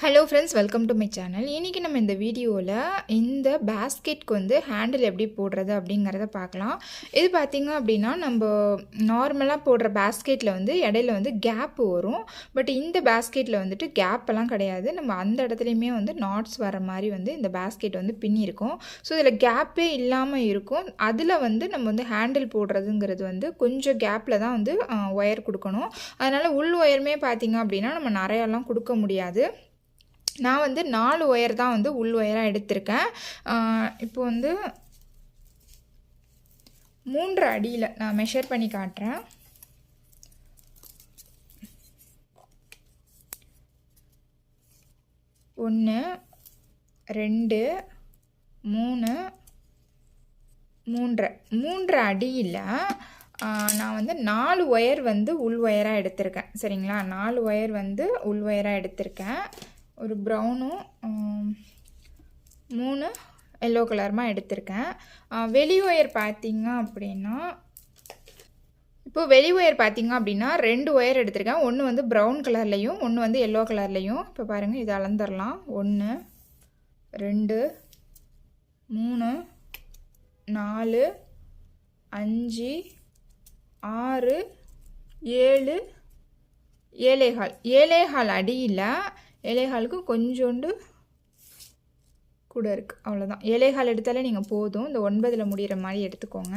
Hello friends welcome to my channel இன்றைக்கி நம்ம இந்த வீடியோவில் இந்த பேஸ்கெட்க்கு வந்து ஹேண்டில் எப்படி போடுறது அப்படிங்கிறத பார்க்கலாம். இது பார்த்திங்க அப்படின்னா நம்ம நார்மலாக போடுற பேஸ்கெட்டில் வந்து இடையில வந்து கேப் வரும். பட் இந்த பேஸ்கெட்டில் வந்துட்டு கேப்பெல்லாம் கிடையாது. நம்ம அந்த இடத்துலையுமே வந்து நாட்ஸ் வர மாதிரி வந்து இந்த பேஸ்கெட் வந்து பின்னிருக்கும் ஸோ இதில் கேப்பே இல்லாமல் இருக்கும். அதில் வந்து நம்ம வந்து ஹேண்டில் போடுறதுங்கிறது வந்து கொஞ்சம் கேப்பில் தான் வந்து ஒயர் கொடுக்கணும். அதனால் உள் ஒயருமே பார்த்திங்க அப்படின்னா நம்ம நிறையாலாம் கொடுக்க முடியாது. நான் வந்து நாலு ஒயர் தான் வந்து உள் ஒயராக எடுத்திருக்கேன். இப்போ வந்து மூன்று அடியில் நான் மெஷர் பண்ணி காட்டுறேன். ஒன்று ரெண்டு மூணு மூன்று. மூன்று அடியில் நான் வந்து நாலு ஒயர் வந்து உள் ஒயராக எடுத்திருக்கேன். சரிங்களா? நாலு ஒயர் வந்து உள் ஒயராக எடுத்திருக்கேன். ஒரு ப்ரௌனும் மூணு எல்லோ கலருமா எடுத்திருக்கேன். வெளி ஒயர் பார்த்திங்க அப்படின்னா இப்போது வெளி ஒயர் பார்த்திங்க அப்படின்னா ரெண்டு ஒயர் எடுத்திருக்கேன். ஒன்று வந்து ப்ரௌன் கலர்லேயும் ஒன்று வந்து எல்லோ கலர்லேயும் இப்போ பாருங்கள் இதை அளந்துடலாம் ஒன்று ரெண்டு மூணு நாலு அஞ்சு ஆறு ஏழு ஏழேகால். ஏழேகால் அடியில் ஏழேகாலுக்கு கொஞ்சோண்டு கூட இருக்குது அவ்வளோதான் ஏழைகால் எடுத்தாலே நீங்கள் போதும். இந்த ஒன்பதில் முடிகிற மாதிரி எடுத்துக்கோங்க.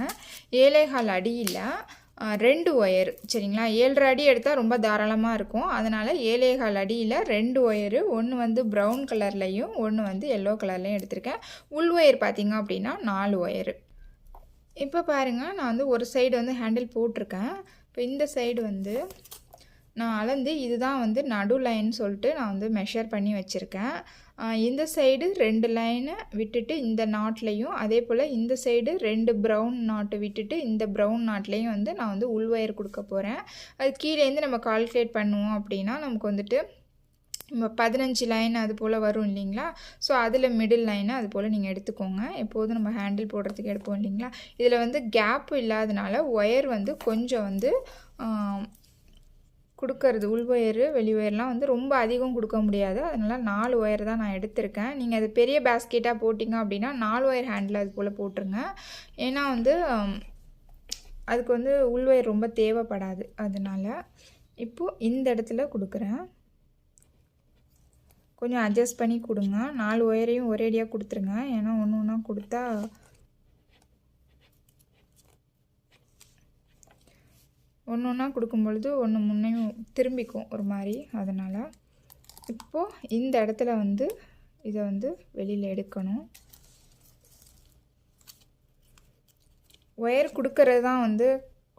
ஏழைகால் அடியில் ரெண்டு ஒயர் சரிங்களா? ஏழரை அடி எடுத்தால் ரொம்ப தாராளமாக இருக்கும். அதனால் ஏழேகால் அடியில் ரெண்டு ஒயரு ஒன்று வந்து ப்ரௌன் கலர்லேயும் ஒன்று வந்து எல்லோ கலர்லேயும் எடுத்திருக்கேன். உள் ஒயர் பார்த்திங்க அப்படின்னா நாலு ஒயரு. இப்போ பாருங்கள் நான் வந்து ஒரு சைடு வந்து ஹேண்டில் போட்டிருக்கேன். இப்போ இந்த சைடு வந்து நான் அளந்து இதுதான் வந்து நடு லைன் சொல்லிட்டு நான் வந்து மெஷர் பண்ணி வச்சுருக்கேன். இந்த சைடு ரெண்டு லைனை விட்டுட்டு இந்த நாட்லேயும் அதே போல் இந்த சைடு ரெண்டு ப்ரௌன் நாட்டு விட்டுட்டு இந்த ப்ரௌன் நாட்லேயும் வந்து நான் வந்து உள்வயர் கொடுக்க போகிறேன் அது கீழேருந்து நம்ம கால்குலேட் பண்ணுவோம் அப்படின்னா நமக்கு வந்துட்டு நம்ம பதினஞ்சு லைன் அது போல் வரும் இல்லைங்களா? ஸோ அதில் மிடில் லைனை அது போல் நீங்கள் எடுத்துக்கோங்க. எப்போதும் நம்ம ஹேண்டில் போடுறதுக்கு எடுப்போம் இல்லைங்களா? இதில் வந்து கேப்பு இல்லாதனால ஒயர் வந்து கொஞ்சம் வந்து கொடுக்கறது உள் ஒயரு வெளி ஒயர்லாம் வந்து ரொம்ப அதிகம் கொடுக்க முடியாது. அதனால் நாலு ஒயர் தான் நான் எடுத்திருக்கேன். நீங்கள் அது பெரிய பேஸ்கெட்டாக போட்டிங்க அப்படின்னா நாலு ஒயர் ஹேண்டில் அது போல் போட்டுருங்க. ஏன்னா வந்து அதுக்கு வந்து உள் ஒயர் ரொம்ப தேவைப்படாது. அதனால் இப்போது இந்த இடத்துல கொடுக்குறேன். கொஞ்சம் அட்ஜஸ்ட் பண்ணி கொடுங்க. நாலு ஒயரையும் ஒரேடியாக கொடுத்துருங்க. ஏன்னா ஒன்று ஒன்றா கொடுத்தா ஒன்று ஒன்றா கொடுக்கும் பொழுது ஒன்று முன்னையும் திரும்பிக்கும் ஒரு மாதிரி. அதனால் இப்போது இந்த இடத்துல வந்து இதை வந்து வெளியில் எடுக்கணும். ஒயர் கொடுக்கறது தான் வந்து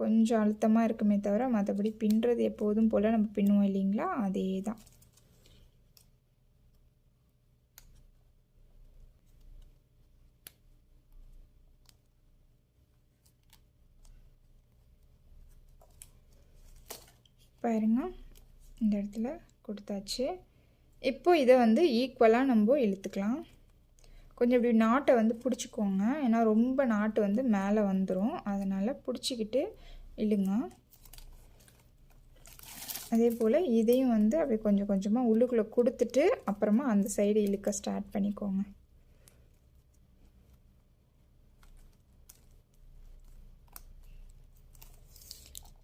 கொஞ்சம் அழுத்தமாக இருக்குமே தவிர மற்றபடி பின்னுறது எப்போதும் போல் நம்ம பின்னுவோம் இல்லைங்களா? அதே தான் பாருங்க. இந்த இடத்துல கொடுத்தாச்சு. இப்போ இதை வந்து ஈக்குவலாக நம்ம இழுத்துக்கலாம். கொஞ்சம் இப்படி நாட்டை வந்து பிடிச்சிக்கோங்க. ஏன்னா ரொம்ப நாட்டு வந்து மேலே வந்துடும் அதனால் பிடிச்சிக்கிட்டு இழுங்க. அதே போல் இதையும் வந்து அப்படி கொஞ்சம் கொஞ்சமாக உள்ளுக்குள்ளே கொடுத்துட்டு அப்புறமா அந்த சைடு இழுக்க ஸ்டார்ட் பண்ணிக்கோங்க.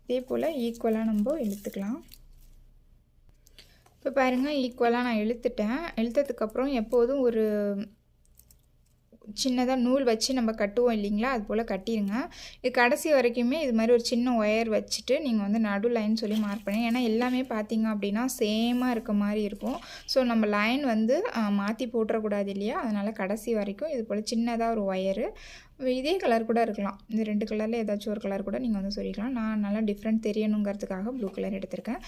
இதே போல் ஈக்குவலாக நம்ம இழுத்துக்கலாம் இப்போ பாருங்கள் ஈக்குவலாக நான் இழுத்துட்டேன். இழுத்ததுக்கப்புறம் எப்போதும் ஒரு சின்னதாக நூல் வச்சு நம்ம கட்டுவோம் இல்லைங்களா? அது போல் கட்டிடுங்க இது கடைசி வரைக்குமே இது மாதிரி ஒரு சின்ன ஒயர் வச்சுட்டு நீங்கள் வந்து நடு லைன் சொல்லி மார்க் பண்ணி ஏன்னா எல்லாமே பார்த்தீங்க அப்படின்னா சேமாக இருக்க மாதிரி இருக்கும். ஸோ நம்ம லைன் வந்து மாற்றி போட்டுறக்கூடாது இல்லையா? அதனால் கடைசி வரைக்கும் இது போல் சின்னதாக ஒரு ஒயரு. இதே கலர் கூட இருக்கலாம். இந்த ரெண்டு கலரில் ஏதாச்சும் ஒரு கலர் கூட நீங்கள் வந்து சொல்லிக்கலாம். நான் நல்லா டிஃப்ரெண்ட் தெரியணுங்கிறதுக்காக ப்ளூ கலர் எடுத்திருக்கேன்.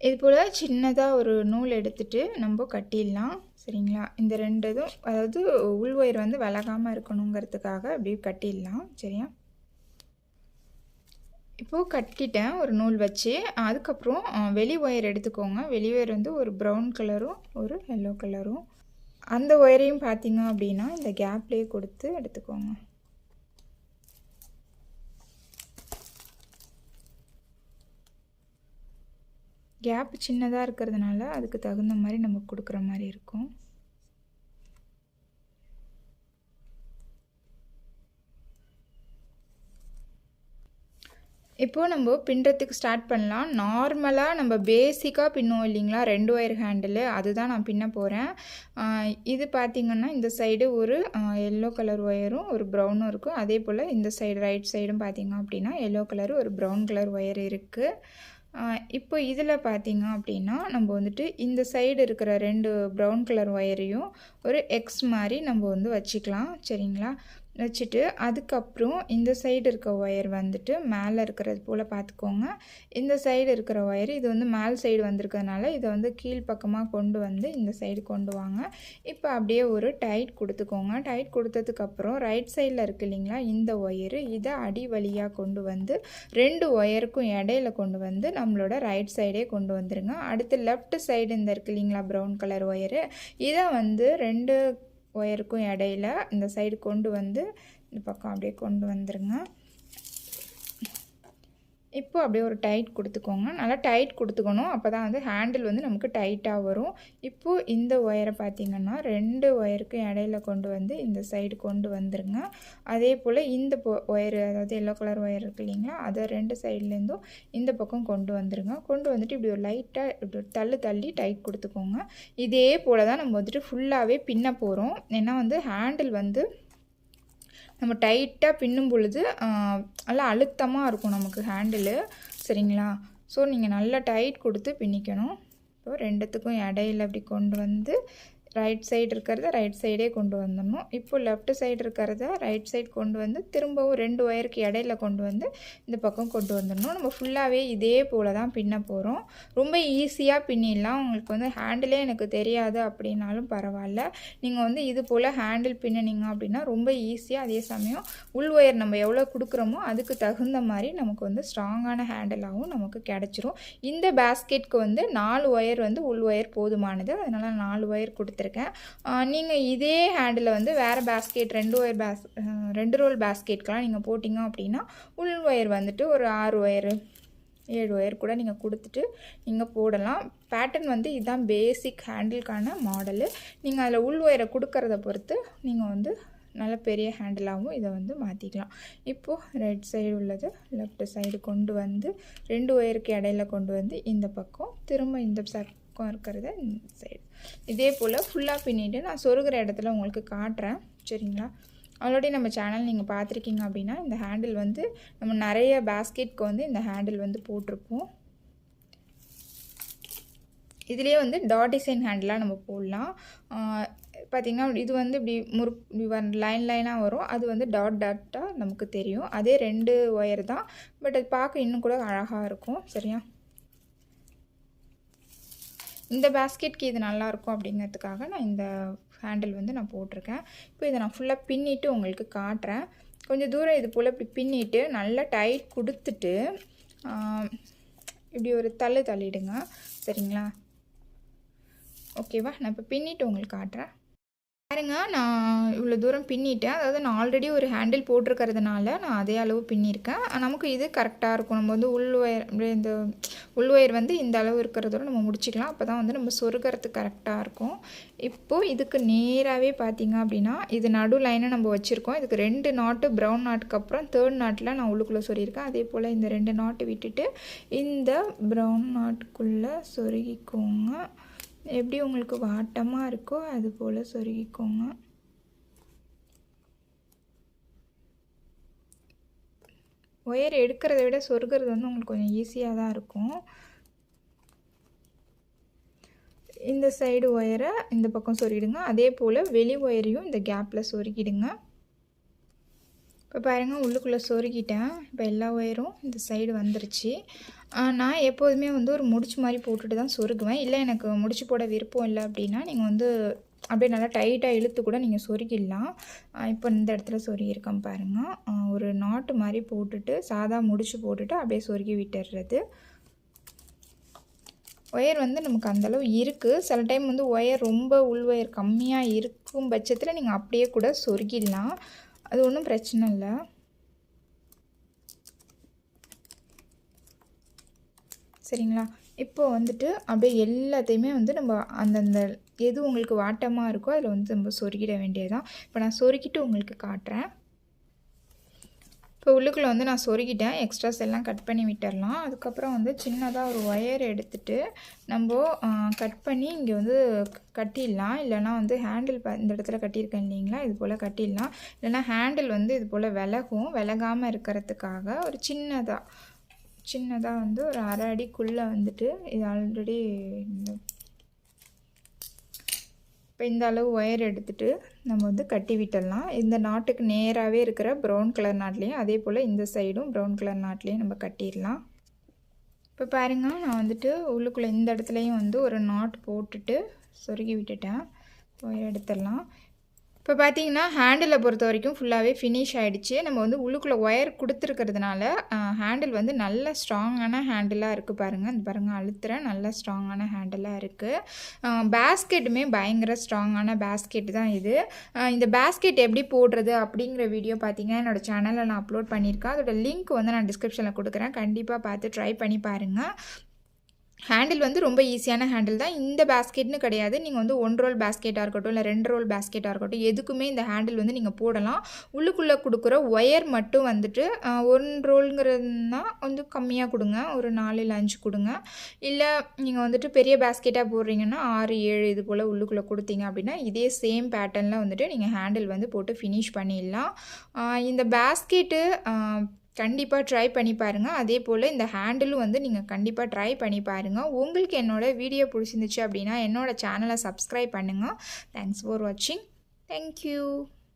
இது போல் சின்னதாக ஒரு நூல் எடுத்துகிட்டு நம்ம கட்டிடலாம் சரிங்களா? இந்த ரெண்டு இதுவும் அதாவது உள் ஒயர் வந்து விலகாமல் இருக்கணுங்கிறதுக்காக அப்படி கட்டிடலாம் சரியா? இப்போது கட்டிட்டேன் ஒரு நூல் வச்சு. அதுக்கப்புறம் வெளி ஒயர் எடுத்துக்கோங்க. வெளி ஒயர் வந்து ஒரு ப்ரௌன் கலரும் ஒரு எல்லோ கலரும். அந்த ஒயரையும் பார்த்தீங்க அப்படின்னா இந்த கேப்லேயே கொடுத்து எடுத்துக்கோங்க. கேப் சின்னதாக இருக்கிறதுனால அதுக்கு தகுந்த மாதிரி நம்ம கொடுக்குற மாதிரி இருக்கும். இப்போது நம்ம பின்னுறதுக்கு ஸ்டார்ட் பண்ணலாம். நார்மலாக நம்ம பேசிக்காக பின்னுவோம் இல்லைங்களா? ரெண்டு ஒயர் ஹேண்டிலு அதுதான் நான் பின்ன போகிறேன் இது பார்த்திங்கன்னா இந்த சைடு ஒரு எல்லோ கலர் ஒயரும் ஒரு ப்ரௌனும் இருக்கும். அதே போல் இந்த சைடு ரைட் சைடும் பார்த்திங்க அப்படின்னா எல்லோ கலர் ஒரு ப்ரௌன் கலர் ஒயர் இருக்குது இப்போ இதில் பார்த்திங்க அப்படின்னா நம்ம வந்துட்டு இந்த சைடு இருக்கிற ரெண்டு ப்ரௌன் கலர் ஒயரையும் ஒரு எக்ஸ் மாதிரி நம்ம வந்து வச்சுக்கலாம் சரிங்களா? வச்சுட்டு அதுக்கப்புறம் இந்த சைடு இருக்க ஒயர் வந்துட்டு மேலே இருக்கிறது போல் பார்த்துக்கோங்க இந்த சைடு இருக்கிற ஒயர் இது வந்து மேல் சைடு வந்திருக்கிறதுனால இதை வந்து கீழ் பக்கமாக கொண்டு வந்து இந்த சைடு கொண்டு வாங்க. இப்போ அப்படியே ஒரு டைட் கொடுத்துக்கோங்க. டைட் கொடுத்ததுக்கப்புறம் ரைட் சைடில் இருக்கு இல்லைங்களா இந்த ஒயரு இதை அடி வழியாக கொண்டு வந்து ரெண்டு ஒயருக்கும் இடையில கொண்டு வந்து நம்மளோட ரைட் சைடே கொண்டு வந்துருங்க. அடுத்து லெஃப்ட் சைடு இந்த இருக்கு இல்லைங்களா ப்ரௌன் கலர் ஒயரு இதை வந்து ரெண்டு ஒயருக்கும் இடையில இந்த சைடு கொண்டு வந்து இந்த பக்கம் அப்படியே கொண்டு வந்துருங்க. இப்போ அப்படியே ஒரு டைட் கொடுத்துக்கோங்க. நல்லா டைட் கொடுத்துக்கணும். அப்போ தான் வந்து ஹேண்டில் வந்து நமக்கு டைட்டாக வரும். இப்போது இந்த ஒயரை பார்த்திங்கன்னா ரெண்டு ஒயருக்கும் இடையில கொண்டு வந்து இந்த சைடு கொண்டு வந்துருங்க. அதே போல் இந்த ஒயர் அதாவது எல்லோ கலர் ஒயர் இருக்கு இல்லைங்களா அதை ரெண்டு சைட்லேருந்தும் இந்த பக்கம் கொண்டு வந்துருங்க. கொண்டு வந்துட்டு இப்படி ஒரு லைட்டாக இப்படி தள்ளு தள்ளி டைட் கொடுத்துக்கோங்க. இதே போல் தான் நம்ம வந்துட்டு ஃபுல்லாகவே பின்ன போகிறோம் ஏன்னா வந்து ஹேண்டில் வந்து நம்ம டைட்டாக பின்னும் பொழுது நல்லா அழுத்தமாக இருக்கும் நமக்கு ஹேண்டிலு சரிங்களா? ஸோ நீங்கள் நல்லா டைட் கொடுத்து பின்னிக்கணும். இப்போ ரெண்டுத்துக்கும் இடையில அப்படி கொண்டு வந்து ரைட் சைடு இருக்கிறத ரைட் சைடே கொண்டு வந்துடணும். இப்போ லெஃப்ட் சைடு இருக்கிறத ரைட் சைடு கொண்டு வந்து திரும்பவும் ரெண்டு ஒயருக்கு இடையில கொண்டு வந்து இந்த பக்கம் கொண்டு வந்துடணும். நம்ம ஃபுல்லாகவே இதே போல் தான் பின்ன போகிறோம் ரொம்ப ஈஸியாக பின்னிடலாம். உங்களுக்கு வந்து ஹேண்டிலே எனக்கு தெரியாது அப்படின்னாலும் பரவாயில்ல. நீங்கள் வந்து இது போல் ஹேண்டில் பின்னினீங்க அப்படின்னா ரொம்ப ஈஸியாக அதே சமயம் உள் ஒயர் நம்ம எவ்வளோ கொடுக்குறோமோ அதுக்கு தகுந்த மாதிரி நமக்கு வந்து ஸ்ட்ராங்கான ஹேண்டிலாகவும் நமக்கு கிடச்சிரும். இந்த பேஸ்கெட்க்கு வந்து நாலு ஒயர் வந்து உள் ஒயர் போதுமானது. அதனால் நாலு ஒயர் கொடுத்து எடுத்திருக்கேன். நீங்கள் இதே ஹேண்டில் வந்து வேறு பேஸ்கெட் ரெண்டு ஒயர் பேஸ் ரெண்டு ரோல் பேஸ்கெட்க்கெலாம் நீங்கள் போட்டிங்க அப்படின்னா உள் ஒயர் வந்துட்டு ஒரு ஆறு ஒயரு ஏழு ஒயர் கூட நீங்கள் கொடுத்துட்டு நீங்கள் போடலாம். பேட்டர்ன் வந்து இதுதான் பேசிக் ஹேண்டிலுக்கான மாடலு நீங்கள் அதில் உள் ஒயரை கொடுக்கறத பொறுத்து நீங்கள் வந்து நல்ல பெரிய ஹேண்டிலாகவும் இதை வந்து மாற்றிக்கலாம் இப்போது ரைட் சைடு உள்ளது லெஃப்ட் சைடு கொண்டு வந்து ரெண்டு ஒயருக்கு இடையில கொண்டு வந்து இந்த பக்கம் திரும்ப இந்த பக்கம் இருக்கிறத இந்த சைடு இதே போல் ஃபுல்லாக பின்னிட்டு நான் சொருகிற இடத்துல உங்களுக்கு காட்டுறேன். சரிங்களா? ஆல்ரெடி நம்ம சேனல் நீங்கள் பார்த்துருக்கீங்க அப்படின்னா இந்த ஹேண்டில் வந்து நம்ம நிறைய பேஸ்கெட்க்கு வந்து இந்த ஹேண்டில் வந்து போட்டிருப்போம். இதுலேயே வந்து டாட் டிசைன் ஹேண்டிலாக நம்ம போடலாம். பார்த்திங்கன்னா இது வந்து இப்படி முறு இப்படி லைன் லைனாக வரும். அது வந்து டாட் டாட்டாக நமக்கு தெரியும். அதே ரெண்டு ஒயர் தான். பட் அது பார்க்க இன்னும் கூட அழகாக இருக்கும். சரியா? இந்த பேஸ்கெட்க்கு இது நல்லாயிருக்கும் அப்படிங்கிறதுக்காக நான் இந்த ஹேண்டில் வந்து நான் போட்டிருக்கேன். இப்போ இதை நான் ஃபுல்லாக பின்னிட்டு உங்களுக்கு காட்டுறேன். கொஞ்சம் தூரம் இது போல் இப்படி பின்னிட்டு நல்லா டைட் கொடுத்துட்டு இப்படி ஒரு தள்ளு தள்ளிடுங்க. சரிங்களா? ஓகேவா நான் இப்போ பின்னிட்டு உங்களுக்கு காட்டுறேன். பாருங்க நான் இவ்வளோ தூரம் பின்னிட்டேன். அதாவது நான் ஆல்ரெடி ஒரு ஹேண்டில் போட்டிருக்கிறதுனால நான் அதே அளவு பின்னியிருக்கேன் நமக்கு இது கரெக்டாக இருக்கும். நம்ம வந்து உள் ஒயர் இந்த உள் ஒயர் வந்து இந்த அளவு இருக்கிறதோட நம்ம முடிச்சிக்கலாம். அப்போ தான் வந்து நம்ம சொருகிறதுக்கு கரெக்டாக இருக்கும். இப்போது இதுக்கு நேராகவே பார்த்திங்க அப்படின்னா இது நடு லைனை நம்ம வச்சுருக்கோம். இதுக்கு ரெண்டு நாட்டு ப்ரௌன் நாட்டுக்கு அப்புறம் தேர்ட் நாட்டில் நான் உள்ளுக்குள்ளே சொருகியிருக்கேன். அதே போல் இந்த ரெண்டு நாட்டு விட்டுட்டு இந்த ப்ரௌன் நாட்டுக்குள்ளே சொருகிக்கோங்க. எப்படி உங்களுக்கு வாட்டமாக இருக்கோ அது போல் சொருகிக்கோங்க. ஒயர் எடுக்கிறத விட சொருகிறது வந்து உங்களுக்கு கொஞ்சம் ஈஸியாக தான் இருக்கும். இந்த சைடு ஒயரை இந்த பக்கம் சொருகிடுங்க. அதே போல் வெளி ஒயரையும் இந்த கேப்பில் சொருகிடுங்க. இப்போ பாருங்கள் உள்ளுக்குள்ளே சொருகிட்டேன். இப்போ எல்லா ஒயரும் இந்த சைடு வந்துருச்சு. நான் எப்போதுமே வந்து ஒரு முடிச்சு மாதிரி போட்டுட்டு தான் சொருகுவேன். இல்லை எனக்கு முடிச்சு போட விருப்பம் இல்லை அப்படின்னா நீங்கள் வந்து அப்படியே நல்லா டைட்டாக இழுத்து கூட நீங்கள் சொருகிடலாம். இப்போ இந்த இடத்துல சொருகியிருக்கேன் பாருங்கள் ஒரு நாட்டு மாதிரி போட்டுட்டு சாதா முடிச்சு போட்டுட்டு அப்படியே சொருகி விட்டுடுறது ஒயர் வந்து நமக்கு அந்தளவு இருக்குது சில டைம் வந்து ஒயர் ரொம்ப உள் ஒயர் கம்மியாக இருக்கும் பட்சத்தில் நீங்கள் அப்படியே கூட சொருகிடலாம். அது ஒன்றும் பிரச்சனை இல்லை. சரிங்களா? இப்போ வந்துட்டு அப்படியே எல்லாத்தையுமே வந்து நம்ம அந்தந்த எது உங்களுக்கு வாட்டமாக இருக்கோ அதில் வந்து நம்ம சொருகிட வேண்டியதுதான். இப்போ நான் சொருக்கிட்டு உங்களுக்கு காட்டுறேன். இப்போ உள்ளுக்குள்ளே வந்து நான் சொருகிட்டேன். எக்ஸ்ட்ராஸ் எல்லாம் கட் பண்ணி விட்டுடலாம் அதுக்கப்புறம் வந்து சின்னதாக ஒரு ஒயர் எடுத்துகிட்டு நம்ம கட் பண்ணி இங்கே வந்து கட்டிடலாம். இல்லைனா வந்து ஹேண்டில் இந்த இடத்துல கட்டியிருக்கேன் இல்லைங்களா? இது போல் கட்டிடலாம். இல்லைனா ஹேண்டில் வந்து இது போல் விலகும். விலகாமல் இருக்கிறதுக்காக ஒரு சின்னதாக சின்னதாக வந்து ஒரு அரை அடிக்குள்ளே வந்துட்டு இது ஆல்ரெடி இப்போ இந்த அளவு ஒயர் எடுத்துகிட்டு நம்ம வந்து கட்டி விட்டுடலாம். இந்த நாட்டுக்கு நேராகவே இருக்கிற ப்ரௌன் கலர் நாட்லேயும் அதே போல் இந்த சைடும் ப்ரௌன் கலர் நாட்லேயும் நம்ம கட்டிடலாம். இப்போ பாருங்கள் நான் வந்துட்டு உள்ளுக்குள்ளே இந்த இடத்துலையும் வந்து ஒரு நாட் போட்டுட்டு சொருகி விட்டுட்டேன். ஒயர் எடுத்துடலாம். இப்போ பார்த்தீங்கன்னா ஹேண்டிலை பொறுத்த வரைக்கும் ஃபுல்லாகவே ஃபினிஷ் ஆகிடுச்சு நம்ம வந்து உள்ளுக்குள்ளே ஒயர் கொடுத்துருக்கிறதுனால ஹேண்டில் வந்து நல்ல ஸ்ட்ராங்கான ஹேண்டிலாக இருக்குது பாருங்கள் அந்த பாருங்கள் அழுத்துற நல்ல ஸ்ட்ராங்கான ஹேண்டிலாக இருக்குது பேஸ்கெட்டுமே பயங்கர ஸ்ட்ராங்கான பேஸ்கெட் தான் இது. இந்த பேஸ்கெட் எப்படி போடுறது அப்படிங்கிற வீடியோ பார்த்தீங்கன்னா என்னோடய சேனலில் நான் அப்லோட் பண்ணியிருக்கேன். அதோட லிங்க் வந்து நான் டிஸ்கிரிப்ஷனில் கொடுக்குறேன். கண்டிப்பாக பார்த்து ட்ரை பண்ணி பாருங்கள் ஹேண்டில் வந்து ரொம்ப ஈஸியான ஹேண்டில் தான். இந்த பேஸ்கெட்னு கிடையாது. நீங்கள் வந்து ஒன் ரோல் பேஸ்கெட்டாக இருக்கட்டும் இல்லை ரெண்டு ரோல் பேஸ்கெட்டாக இருக்கட்டும் எதுக்குமே இந்த ஹேண்டில் வந்து நீங்கள் போடலாம். உள்ளுக்குள்ளே கொடுக்குற ஒயர் மட்டும் வந்துட்டு ஒன் ரோலுங்கிறதுனா வந்து கம்மியாக கொடுங்க. ஒரு நாலு இல்லை அஞ்சு கொடுங்க. இல்லை நீங்கள் வந்துட்டு பெரிய பேஸ்கெட்டாக போடுறீங்கன்னா ஆறு ஏழு இது போல் உள்ளுக்குள்ளே கொடுத்தீங்க அப்படின்னா இதே சேம் பேட்டர்னில் வந்துட்டு நீங்கள் ஹேண்டில் வந்து போட்டு ஃபினிஷ் பண்ணிடலாம். இந்த பேஸ்கெட்டு கண்டிப்பாக ட்ரை பண்ணி பாருங்கள் அதே போல் இந்த ஹேண்டிலும் வந்து நீங்கள் கண்டிப்பாக ட்ரை பண்ணி பாருங்கள் உங்களுக்கு என்னோடய வீடியோ பிடிச்சிருந்துச்சு அப்படின்னா என்னோடய சேனலை சப்ஸ்கிரைப் பண்ணுங்கள் தேங்க்ஸ் ஃபார் வாட்சிங் தேங்க்யூ